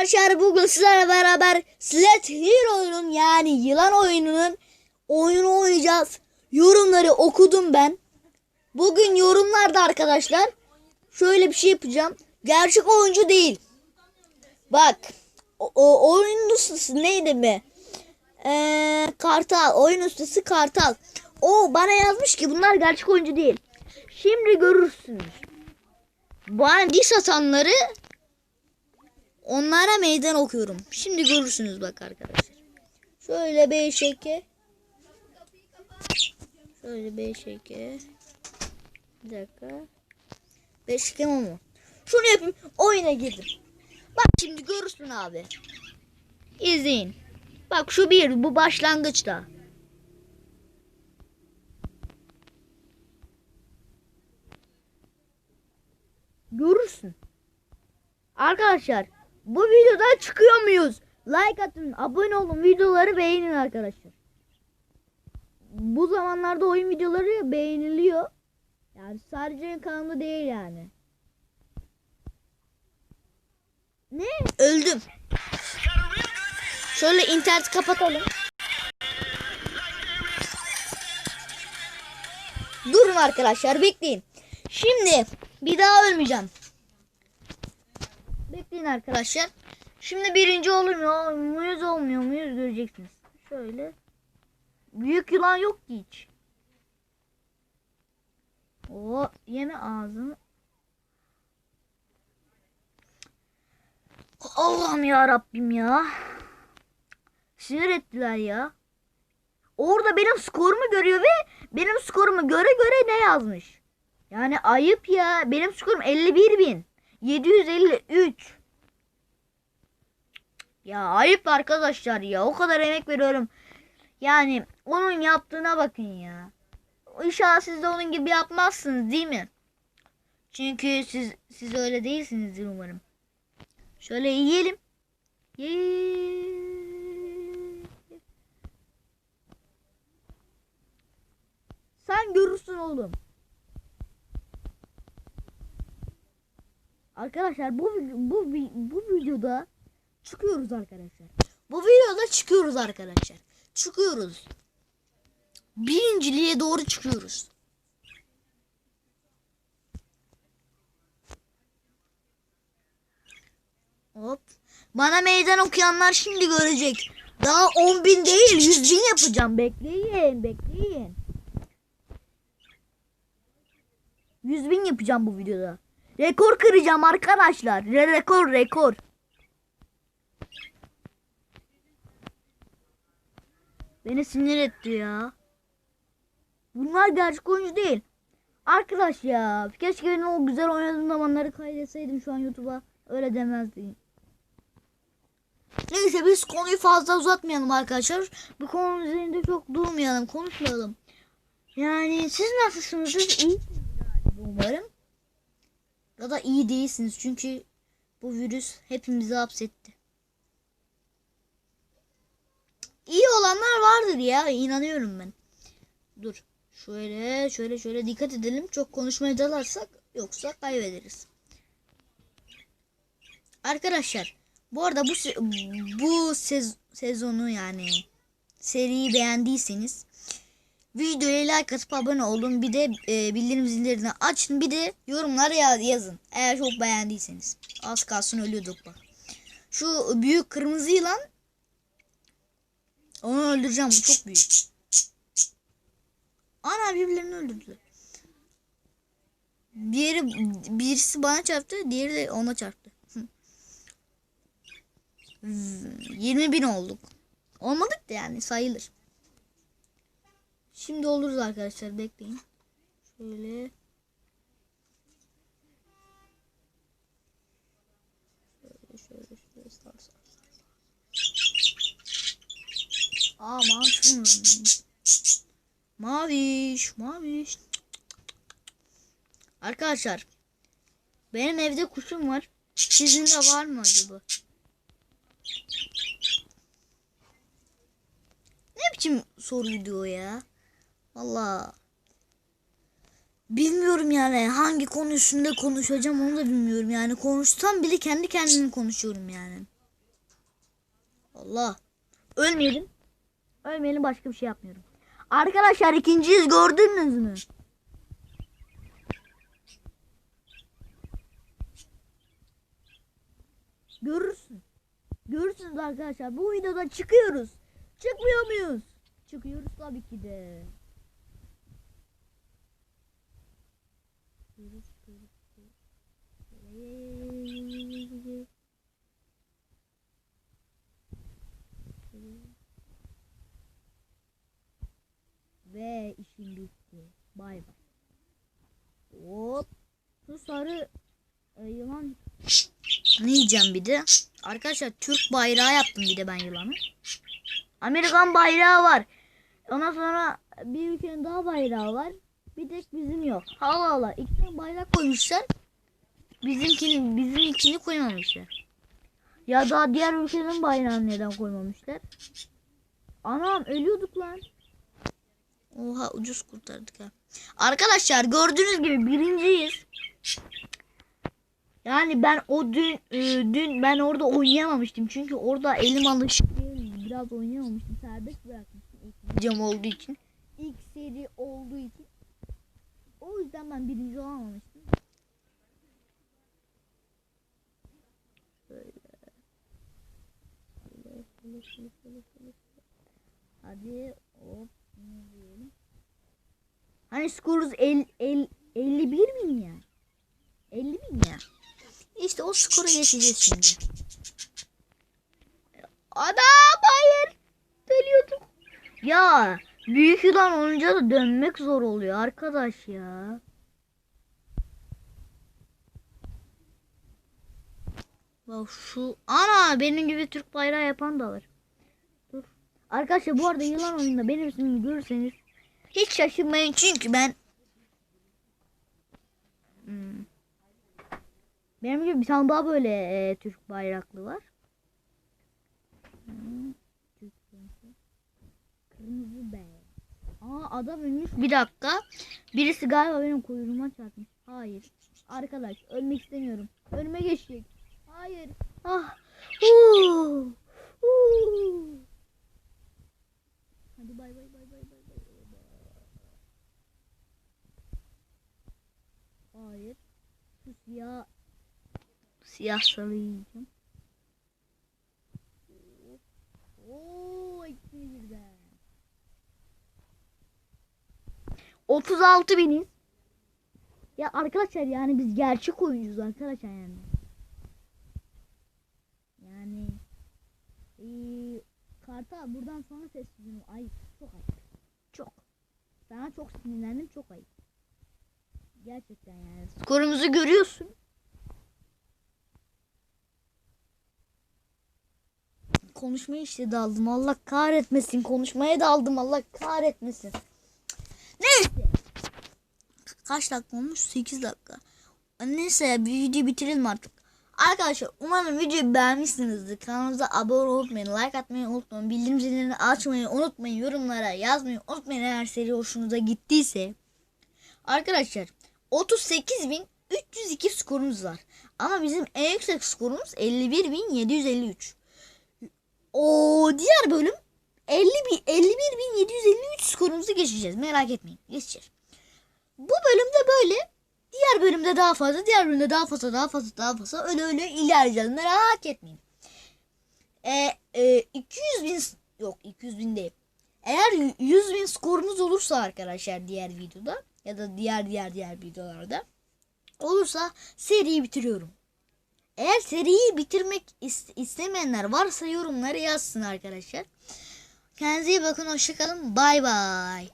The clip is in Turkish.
Arkadaşlar bugün sizlerle beraber Slet Hero'nun yani yılan oyununun oyunu oynayacağız. Yorumları okudum ben. Bugün yorumlarda arkadaşlar şöyle bir şey yapacağım. Gerçek oyuncu değil. Bak o, o oyunun ustası neydi mi? Ee, Kartal. Oyun ustası Kartal. O bana yazmış ki bunlar gerçek oyuncu değil. Şimdi görürsünüz. Bana diss atanları Onlara meydan okuyorum. Şimdi görürsünüz bak arkadaşlar. Şöyle B şeke. Şöyle B şeke. Bir dakika. B şeke mu? Şunu yapayım. Oyuna girdim. Bak şimdi görürsün abi. İzleyin. Bak şu bir. Bu başlangıçta. Görürsün. Arkadaşlar bu videoda çıkıyor muyuz? Like atın, abone olun, videoları beğenin arkadaşlar. Bu zamanlarda oyun videoları beğeniliyor. Yani sadece kanalda değil yani. Ne? Öldüm. Şöyle internet kapatalım. Durun arkadaşlar bekleyin. Şimdi bir daha ölmeyeceğim. Bekleyin arkadaşlar. Şimdi birinci olmuyor muyuz olmuyor muyuz göreceksiniz. Şöyle. Büyük yılan yok ki hiç. O yeme ağzını. Allah'ım ya Rabbim ya. Sinir ettiler ya. Orada benim skorumu görüyor ve benim skorumu göre göre ne yazmış? Yani ayıp ya. Benim skorum 51 bin. 753. Ya ayıp arkadaşlar ya. O kadar emek veriyorum. Yani onun yaptığına bakın ya. İnşallah siz de onun gibi yapmazsınız değil mi? Çünkü siz siz öyle değilsinizdir umarım. Şöyle yiyelim. Ye- Sen görürsün oğlum. Arkadaşlar bu bu bu videoda çıkıyoruz arkadaşlar. Bu videoda çıkıyoruz arkadaşlar. Çıkıyoruz. Birinciliğe doğru çıkıyoruz. Hop. Bana meydan okuyanlar şimdi görecek. Daha 10 bin değil 100 bin yapacağım. Bekleyin bekleyin. 100 bin yapacağım bu videoda. Rekor kıracağım arkadaşlar. Re- rekor rekor. Beni sinir etti ya. Bunlar gerçek oyuncu değil. Arkadaş ya. Keşke benim o güzel oynadığım zamanları kaydetseydim şu an YouTube'a. Öyle demezdim. Neyse biz konuyu fazla uzatmayalım arkadaşlar. Bu konu üzerinde çok durmayalım. Konuşmayalım. Yani siz nasılsınız? İyisiniz galiba umarım. Ya da iyi değilsiniz çünkü bu virüs hepimizi hapsetti. İyi olanlar vardır ya inanıyorum ben. Dur şöyle şöyle şöyle dikkat edelim çok konuşmaya dalarsak yoksa kaybederiz. Arkadaşlar bu arada bu se- bu sez- sezonu yani seriyi beğendiyseniz Videoya like atıp abone olun. Bir de e, bildirim zillerini açın. Bir de yorumlara ya- yazın. Eğer çok beğendiyseniz. Az kalsın ölüyorduk bak. Şu büyük kırmızı yılan onu öldüreceğim. Bu çok büyük. Ana birbirlerini öldürdüler. Diğeri, birisi bana çarptı. Diğeri de ona çarptı. Hı. 20 bin olduk. Olmadık da yani sayılır. Şimdi oluruz arkadaşlar bekleyin. Şöyle. Şöyle şöyle şöyle sar sar. Aman şunu. Maviş maviş. Arkadaşlar. Benim evde kuşum var. Sizin de var mı acaba? Ne biçim soruydu o ya? Valla bilmiyorum yani hangi konu üstünde konuşacağım onu da bilmiyorum yani konuşsam bile kendi kendime konuşuyorum yani. Allah. Ölmeyelim. Ölmeyelim başka bir şey yapmıyorum. Arkadaşlar ikinciyiz gördünüz mü? Görürsün. Görürsünüz arkadaşlar. Bu videoda çıkıyoruz. Çıkmıyor muyuz? Çıkıyoruz tabii ki de. Çıkıyoruz. Ve işim bitti. Bay bay. Hop. Şu sarı e, yılan ne yiyeceğim bir de? Arkadaşlar Türk bayrağı yaptım bir de ben yılanı. Amerikan bayrağı var. Ondan sonra bir ülkenin daha bayrağı var. Bir tek bizim yok. Allah Allah. İki tane bayrak koymuşlar. Bizimkini, bizim ikini koymamışlar. Ya daha diğer ülkenin bayrağını neden koymamışlar? Anam ölüyorduk lan. Oha ucuz kurtardık ha. Arkadaşlar gördüğünüz gibi birinciyiz. Yani ben o dün e, dün ben orada oynayamamıştım. Çünkü orada elim alışık değil. Biraz oynayamamıştım. Serbest bırakmıştım ilk olduğu için. İlk seri olduğu için. O yüzden ben birinci olamamıştım. Böyle. Şöyle, şöyle, şöyle, şöyle, şöyle. Hadi hop ne diyelim. Hani skoruz el, el, 51 bin ya. 50 bin ya. İşte o skoru geçeceğiz şimdi. Adam hayır. Dönüyordum. Ya büyük yılan olunca da dönmek zor oluyor arkadaş ya. Bak şu ana benim gibi Türk bayrağı yapan da var. Dur. Arkadaşlar bu arada yılan oyununda benim ismimi görürseniz hiç şaşırmayın çünkü ben Hmm. Benim gibi bir tane daha böyle e, Türk bayraklı var. Hmm. Kırmızı beyaz. Aa adam ölmüş. Bir dakika. Birisi galiba benim kuyruğuma çarpmış. Hayır. Arkadaş ölmek istemiyorum. Önüme geçecek. Hayır. Ah. Huu. Huu. Hadi bay bay bay bay bay bay. Hayır. Şu siyah siyah sarı yiyeceğim. 36 biniz. Ya arkadaşlar yani biz gerçek oyuncuyuz arkadaşlar yani. Yani ee, Karta buradan sonra sessizim. Ayıp. Çok ayıp. Çok. Sana çok sinirlendim. Çok ayıp. Gerçekten yani. Skorumuzu görüyorsun. Konuşmaya işte daldım. Allah kahretmesin. Konuşmaya daldım. Allah kahretmesin. Neyse. Kaç dakika olmuş? 8 dakika. Neyse video bitirelim artık. Arkadaşlar umarım videoyu beğenmişsinizdir. Kanalımıza abone olmayı unutmayın. Like atmayı unutmayın. Bildirim zilini açmayı unutmayın. Yorumlara yazmayı unutmayın eğer seri hoşunuza gittiyse. Arkadaşlar 38.302 skorumuz var. Ama bizim en yüksek skorumuz 51.753. O diğer bölüm 50 bin, 51.753 skorumuzu geçeceğiz. Merak etmeyin. Geçeceğiz. Bu bölümde böyle. Diğer bölümde daha fazla. Diğer bölümde daha fazla daha fazla daha fazla. Öyle öyle ilerleyeceğiz. Merak etmeyin. E, e, 200 bin yok 200 bin değil. Eğer 100 bin skorumuz olursa arkadaşlar diğer videoda ya da diğer diğer diğer videolarda olursa seriyi bitiriyorum. Eğer seriyi bitirmek is- istemeyenler varsa yorumları yazsın arkadaşlar. Kendinize iyi bakın. Hoşçakalın. Bay bay.